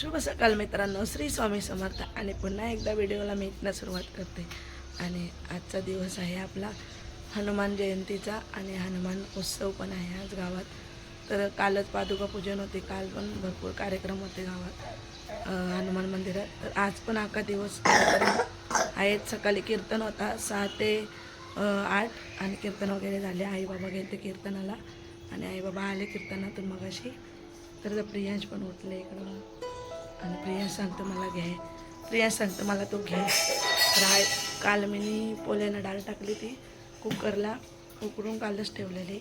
शुभ सकाळ मित्रांनो. श्री स्वामी समर्थ. आणि पुन्हा एकदा व्हिडिओला मी इथनं सुरुवात करते. आणि आजचा दिवस आहे आपला हनुमान जयंतीचा आणि हनुमान उत्सव पण आहे आज गावात. तर कालच पादुका पूजन होते. काल पण भरपूर कार्यक्रम होते गावात. हनुमान मंदिरात. तर आज पण अख्खा दिवस आहेत. सकाळी कीर्तन होता. सहा ते आठ आणि कीर्तन वगैरे झाले. आई बाबा गेले कीर्तनाला. आणि आई बाबा आले कीर्तनातून मगाशी. तर प्रियांश पण उठले इकडं. आणि प्रिया सांगतं मला घ्याय प्रिया सांगतं मला तो घ्या राय काल मी पोल्यानं डाळ टाकली ती कुकरला उकडून कालच ठेवलेली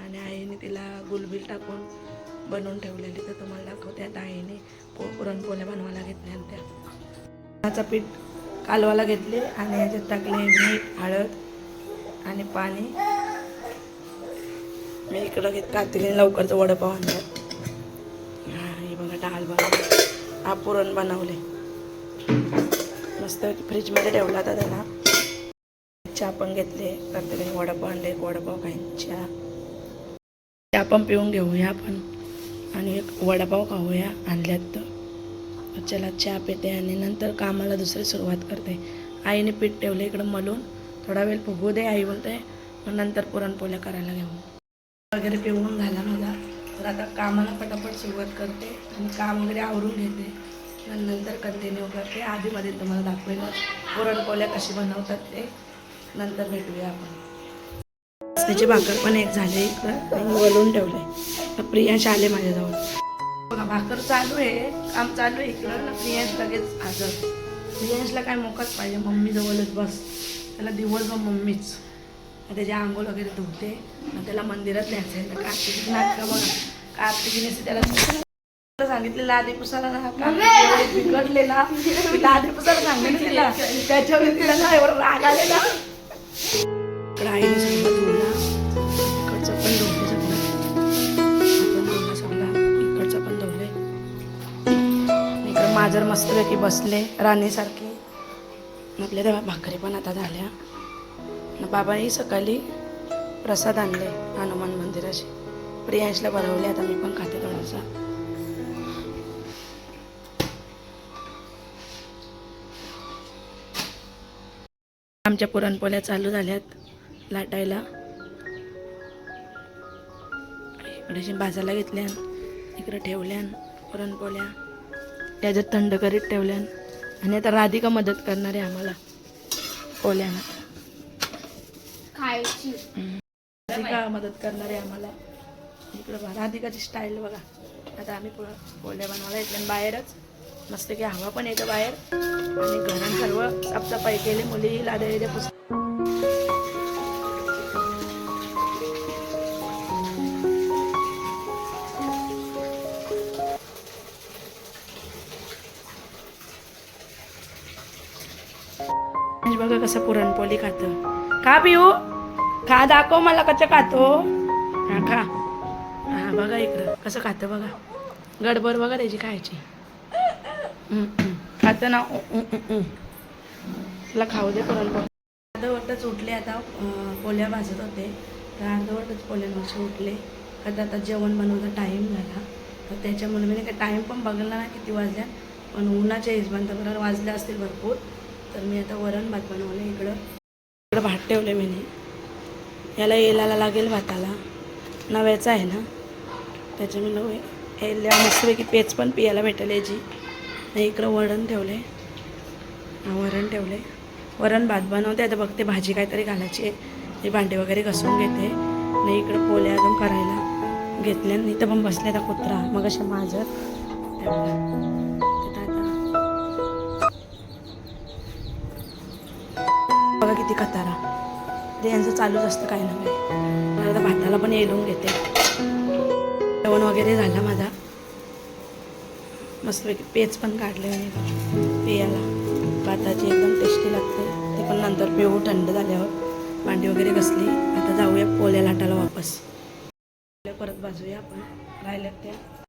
आणि आईने तिला गुलबिल टाकून बनवून ठेवलेली तर तुम्हाला दाखवते. आता आईने पो पुरणपोल्या बनवायला घेतल्या आणि त्या. त्याचं पीठ कालवाला घेतले आणि याच्यात टाकले मीठ हळद आणि पाणी. मी इकडं घेत कार्तिकीने लवकरचं वडपाव आणलं. हे बघा डाळ बनवली. हा पुरण बनवले. मस्त फ्रीजमध्ये ठेवला होता त्याला. चहा पण घेतले प्रत्येकाने वडापाव आणले वडापाव खाईन चहा. चहा पण पिऊन घेऊया आपण. आणि एक वडापाव खाऊया आणल्यात तर. चला चहा पिते आणि नंतर कामाला दुसरी सुरुवात करते. आईने पीठ ठेवलं इकडं मलून. थोडा वेळ फुगू दे आई बोलते. मग नंतर पुरणपोळ्या करायला घेऊ. वगैरे पिऊन झाला माझा. तर आता कामाला पटापट सुरुवात करते आणि काम वगैरे आवरून घेते. आणि नंतर कंटिन्यू करते. आधीमध्ये तुम्हाला दाखवेल पुरणपोल्या कशी बनवतात ते. नंतर भेटूया आपण. त्याची भाकर पण एक झाले इकडं. आणि ठेवले तर प्रियांश आले माझ्याजवळ. बघा भाकर चालू आहे. काम चालू आहे इकडं. ना प्रियांश लगेच हजर. प्रियांशला काय मोकाच पाहिजे. मम्मी जवळच बस. त्याला दिवसभर मम्मीच. मग त्याची आंघोळ वगैरे धुते. त्याला मंदिरात न्यायचं आहे तर नाटकं बघा. कार्तिकीने त्याला तुला सांगितलेलं आधी पुसाला ना कार्तिकी एवढी बिघडले ना तिला आधी पुसाला सांगितलं तिला. त्याच्यावर तिला ना एवढं राग आलेला. इकडचं पण सगळं इकडचं पण धुवले इकडं माजर मस्तपैकी बसले राणीसारखी. आपल्या तेव्हा भाकरी पण आता झाल्या. बाबाही सकाळी प्रसाद आणले हनुमान मंदिराशी प्रियांशला बनवले आता मी पण खाते थोडासा. आमच्या पुरणपोळ्या चालू झाल्यात लाटायला. इकडे भाजायला घेतल्यान इकडे ठेवल्यान पुरणपोळ्या. त्याच्यात थंड करीत ठेवल्यान. आणि आता राधिका मदत करणार आहे आम्हाला खायची. राधिका मदत करणार आहे आम्हाला. इकडं बघा. राधिकाची स्टाईल बघा. आता आम्ही पुढं पोळ्या बनवायला येतल्या बाहेरच. मस्त की हवा पण येतं बाहेर. आणि घरात सर्व साफसफाई केली. मुली लादलेल्या पुस्तक. बघा कसं पुरणपोळी खातं. खा पिऊ. खा दाखव मला कसं खातो. हा खा. हा बघा इकडं. कसं खातं बघा. गडबड बघा त्याची खायची. खातं ना तुला खाऊ दे पुरणपोळी अर्धवटच उठले आता पोल्या भाजत होते. तर अर्धवटच पोळ्यांवरचे उठले. आता आता जेवण बनवायचा टाईम झाला. तर त्याच्यामुळे मी काय टाईम पण बघला ना किती वाजल्या. पण उन्हाच्या हिशोबाने तर बरोबर वाजले असतील भरपूर. तर मी आता वरण भात बनवले इकडं. इकडं भात ठेवले मी. याला येलाला लागेल भाताला. नव्याचा आहे ना. त्याच्या मी नवे याला मस्तपैकी पेच पण पियाला भेटेल याची नाही इकडं वरण ठेवले वरण ठेवले वरण भात बनवते. आता बघते भाजी काहीतरी घालायची आहे. ते भांडे वगैरे घासून घेते. नाही इकडं पोल्या अजून करायला घेतल्या नाही. तर पण बसले आता कुत्रा. मग अशा माझं बघा किती कतारा. ते यांचं चालूच असतं काही ना काही मला आता भाताला पण येलून घेते. जेवण वगैरे झाला माझा. मस्तपैकी पेच पण काढले आणि पेयाला. भाताची एकदम टेस्टी लागते. ते पण नंतर पिऊ थंड झाल्यावर. भांडी वगैरे घसली. आता जाऊया पोल्या लाटाला वापस. परत बाजूया आपण. राहिल्यात त्या.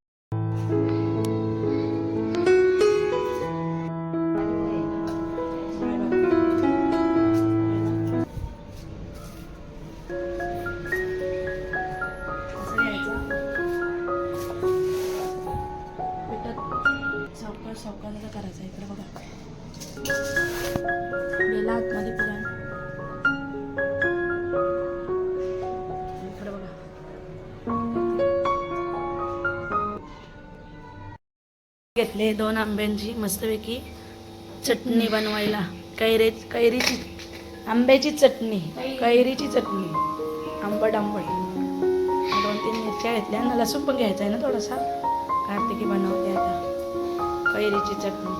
घेतले दोन आंब्यांची मस्तपैकी चटणी बनवायला. कैरे कैरीची आंब्याची चटणी कैरीची चटणी. आंबट आंबट. दोन तीन मिरच्या घेतल्या. आणि लसूण पण घ्यायचा आहे ना थोडासा. कार्तिकी बनवते आता. कैरीची चटणी.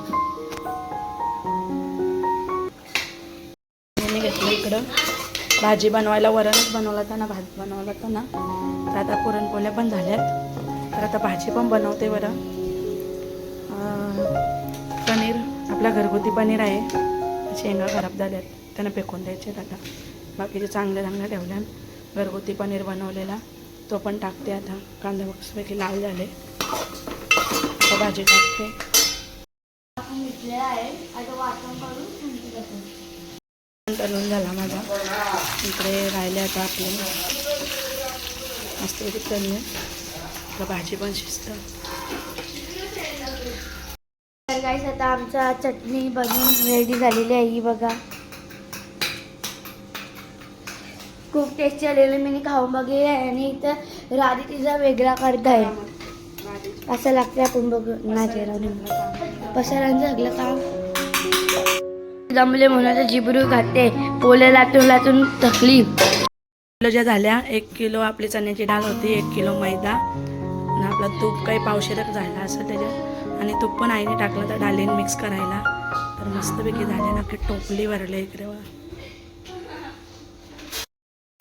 मी घेतलं इकडं. भाजी बनवायला वरणच बनवलं होतं ना भात बनवला होता ना तर आता पुरणपोळ्या पण झाल्यात. तर आता भाजी पण बनवते बरं पनीर आपला घरगुती पनीर आहे. शेंगा खराब झाल्यात त्यांना फेकून द्यायचे आता. बाकीचे चांगले चांगले ठेवल्या घरगुती पनीर बनवलेला तो पण टाकते आता. कांदा मस्तपैकी लाल झाले. आता भाजी टाकते. तळून झाला माझा. इकडे राहिले आता आपले. मस्तपैकी तळले. आता भाजी पण शिजतं. तर गाईस आता आमचा चटणी बनवून रेडी झालेली आहे ही बघा. खूप टेस्टी आलेली मी खाऊन बघे आणि इथं राधी तिचा वेगळा करत आहे. असं लागतं आपण बघू. नाही राहून पसारांचं सगळं काम. जमले म्हणून जिबरू खाते. पोले लाटून लाटून थकली. ज्या झाल्या एक किलो आपली चण्याची डाळ होती एक किलो मैदा. आणि आपला तूप काही पावशेरक झाला असं त्याच्यात. आणि तूप पण आईने टाकलं तर डाळीन मिक्स करायला. तर मस्तपैकी झाले ना की टोपली भरले इकडे वा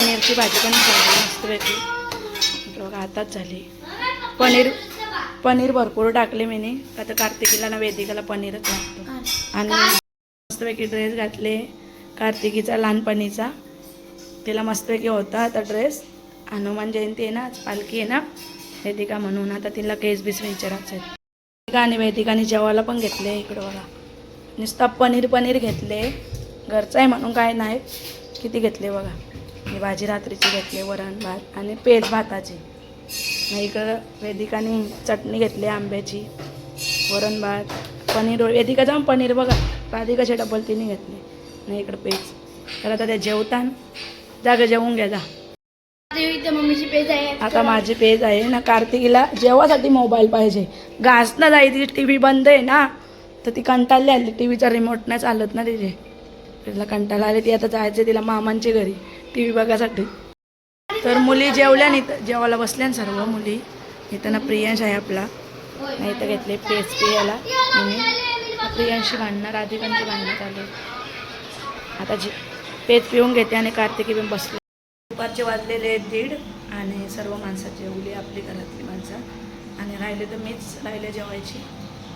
पनीरची भाजी पण झाली मस्तपैकी. बघा आताच झाली. पनीर पनीर भरपूर टाकले मी आता कार्तिकीला ना वेदिकाला पनीरच लागतो. आणि मस्तपैकी ड्रेस घातले. कार्तिकीचा लहानपणीचा. तिला मस्तपैकी होता आता ड्रेस हनुमान जयंती आहे ना आज पालखी आहे ना. वेदिका म्हणून. आता तिला केस बीस विचारायचं आहे आणि वेदिकाने जेवायला पण घेतले इकडं बघा. नुसता पनीर पनीर घेतले. घरचं आहे म्हणून काय नाही. किती घेतले बघा. मी भाजी रात्रीची घेतली वरण भात आणि पेज भाताची. नाही इकडं वेदिकाने चटणी घेतली आंब्याची वरण भात पनीर. वेदिका जाऊन पनीर बघा. राधिकाचे डबल तिने घेतले. नाही इकडं पेज. तर आता त्या जेवतान. जागा जेवून घ्या जा. मम्मीची पेज आहे. आता माझी पेज आहे ना कार्तिकीला जेवासाठी मोबाईल पाहिजे घास ना जायची टी व्ही बंद आहे ना तर ती कंटाळली आली. टी व्हीचा रिमोट नाही चालत ना तिचे तिला कंटाळा आली ती आता जायचे तिला मामांच्या घरी टी व्ही बघायसाठी. तर मुली जेवल्या नाही जेवायला बसल्या ना सर्व मुली. इथं ना प्रियांश आहे आपला. नाही इथं घेतले पेज पियाला मी प्रियांशी भांडणं राधिकांची भांडणं चालू आता जे पेज पिऊन घेते आणि कार्तिकी पण बसले. दुपारचे वाजलेले आहेत दीड आणि सर्व माणसं जेवली आपली घरातली माणसं. आणि राहिले तर मीच राहिले जेवायची.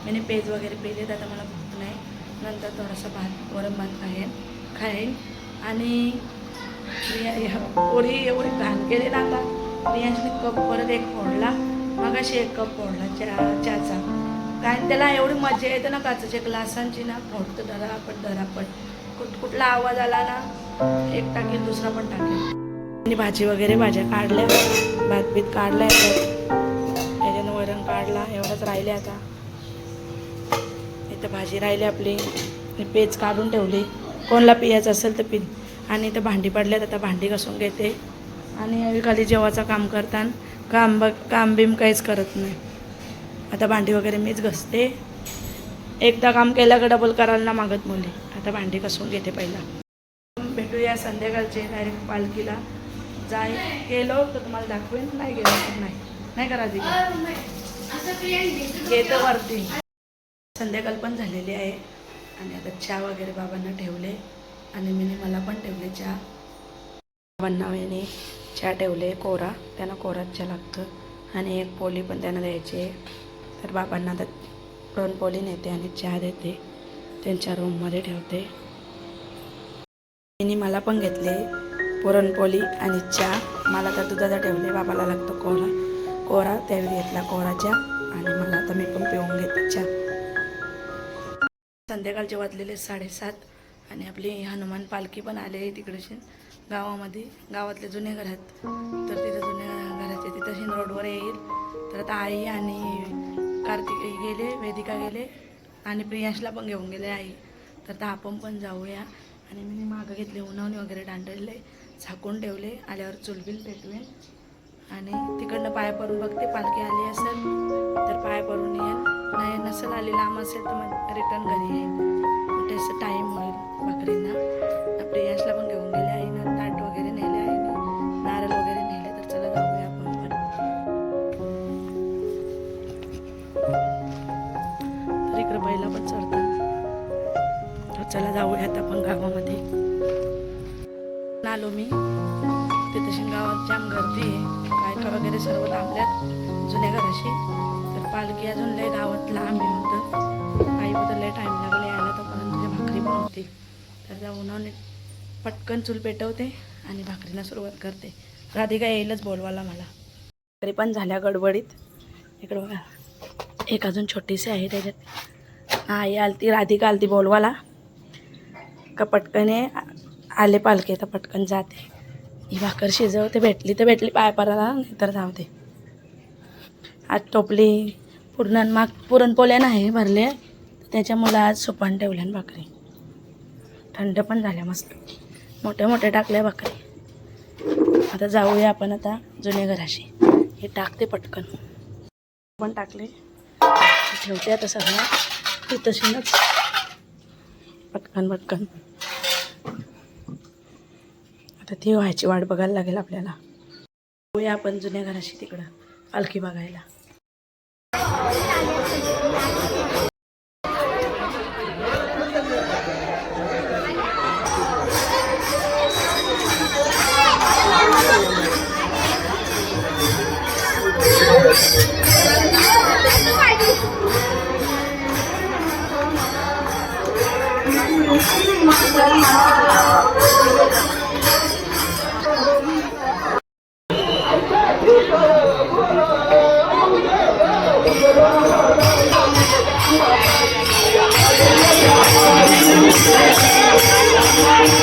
मी पेज वगैरे पेले तर आता मला भूक नाही. नंतर थोडासा भात वरण भात खाईन खाईन आणि प्रिया ह्या पोरी एवढी घाण केली ना आता. प्रियांशने कप परत एक फोडला. मगाशी एक कप फोडला चहा चहाचा. कारण त्याला एवढी मजा येते ना काचाच्या ग्लासांची ना. फोडतं धरापट धरापट कुठ कुठला आवाज आला ना एक टाकेल दुसरा पण टाकेल. आणि भाजी वगैरे भाज्या काढल्या. भात बीत काढल्या त्याच्यानं वरण काढला. एवढंच राहिले आता. इथं भाजी राहिली आपली. पेज काढून ठेवली. कोणला पियाचं असेल तर पी. आणि इथं भांडी पडल्यात. आता भांडी घासून घेते. आणि खाली जेवाचं काम करताना. काम ब काम बिम काहीच करत नाही. आता भांडी वगैरे मीच घसते. एकदा काम केलं का डबल करायला ना मागत मुली. आता भांडी घासून घेते पहिला. भेटूया संध्याकाळचे. डायरेक्ट पालखीला. जाय गेलो तर तुम्हाला दाखवेन. नाही गेलो तर नाही. नाही करा येतं वरती. संध्याकाळ पण झालेली आहे. आणि आता चहा वगैरे बाबांना ठेवले. आणि मी मला पण ठेवले चहा. बाबांना याने चहा ठेवले कोरा. त्यांना कोराच चहा लागतं. आणि एक पोली पण त्यांना द्यायची तर बाबांना आता दोन पोली नेते आणि चहा देते. त्यांच्या रूममध्ये ठेवते. तिने मला पण घेतले. पुरणपोळी आणि चहा. मला तर दुधाचा ठेवले बाबाला लागतो कोरा. कोरा त्यावेळी घेतला कोरा चहा आणि मला आता मी पण पिऊन घेते चहा. संध्याकाळचे वाजलेले साडेसात आणि आपली हनुमान पालखी पण आले तिकडचे गावामध्ये. गावातले जुने घरात तर तिथं जुन्या घराच्या तिथं शिन रोडवर येईल. तर आता आई आणि कार्तिक गेले वेदिका गेले आणि प्रियांशला पण घेऊन गेले आई. तर आता आपण पण जाऊया. आणि मी मागं घेतले उन्हावणी वगैरे दांडलेले झाकून ठेवले आल्यावर चुलबिल पेटवेन. आणि तिकडनं पाय पडून बघते पालखी आली असेल तर पाय पडून येईल नाही नसेल आली लांब असेल तर मग रिटर्न घरी येईल त्याचं टाईम होईल बकरींना. प्रियांशला पण घेऊन गेले आईनं ताट वगैरे नेले आहे नारळ वगैरे नेले तर चला जाऊया आपण पण. तर इकडे बैला पण चढतात. चला जाऊयात आपण गावामध्ये. आलो मी. तिथे गावात जाम गर्दी आहे. बायका वगैरे सर्व लांबल्यात जुन्या घराशी. तर पालखी अजून लय गावात लांब आहे म्हणतं आई बद्दल लय टाईम लागला यायला तोपर्यंत तुझ्या भाकरी पण होती तर त्या उन्हाने पटकन चूल पेटवते आणि भाकरीला सुरुवात करते. राधिका येईलच बोलवायला मला. भाकरी पण झाल्या गडबडीत. इकडं बघा. एक अजून छोटीशी आहे त्याच्यात. आई आलती राधिका आलती बोलवाला का पटकने आले पालखे तर पटकन जाते. ही भाकर शिजवते भेटली तर भेटली पाय पराला नाहीतर धावते आज टोपली पूर्ण माग पुरणपोल्या नाही भरले. त्याच्यामुळं आज सुपान ठेवल्या ना भाकरी. थंड पण झाल्या मस्त. मोठ्या मोठ्या टाकल्या भाकरी. आता जाऊया आपण आता जुन्या घराशी. हे टाकते पटकन. पण टाकले. ठेवते आता सगळं. ती तशीनच. पटकन पटकन. आता ती व्हायची वाट बघायला लागेल आपल्याला. होऊया आपण जुन्या घराशी तिकडं पालखी बघायला. Thank you.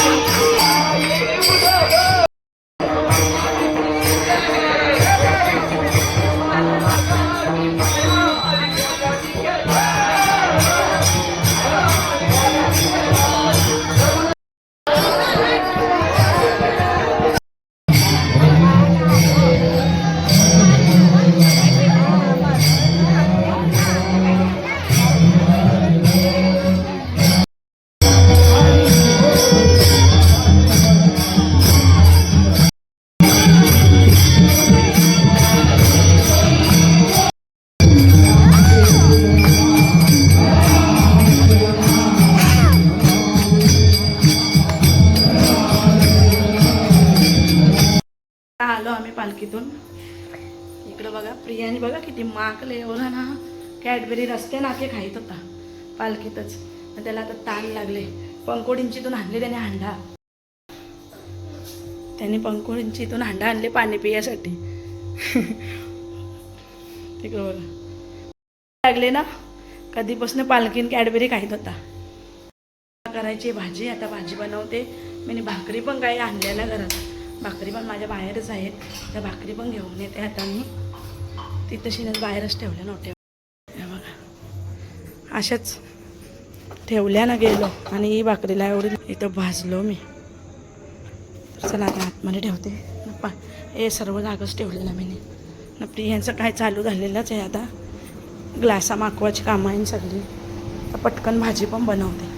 इकडं बघा. प्रियाने बघा किती माकले एवढा ना. कॅडबेरी रस्ते नाके खाईत होता. पालखीतच. त्याला आता ताण लागले. पंकोडींचीतून आणले त्याने हांडा. त्याने पंकोडींचीतून हांडा आणले पाणी पियासाठी. तिकडं बघा. लागले ना. कधीपासून पालखीन कॅडबेरी खाईत होता. करायची भाजी आता भाजी बनवते. मी भाकरी पण काही आणलेल्या घरात. भाकरी पण माझ्या बाहेरच आहेत. त्या भाकरी पण घेऊन येते आता मी. ती तशीनच बाहेरच ठेवल्या नव्हत्या. बघा. अशाच ठेवल्या ना गेलो आणि ही भाकरीला एवढी इथं भाजलो मी. चला आता आतमध्ये ठेवते. पा हे सर्व जागच ठेवलेलं मी न यांचं काय चालू झालेलंच आहे आता. ग्लासा माकवाची कामं आहे सगळी. पटकन भाजी पण बनवते.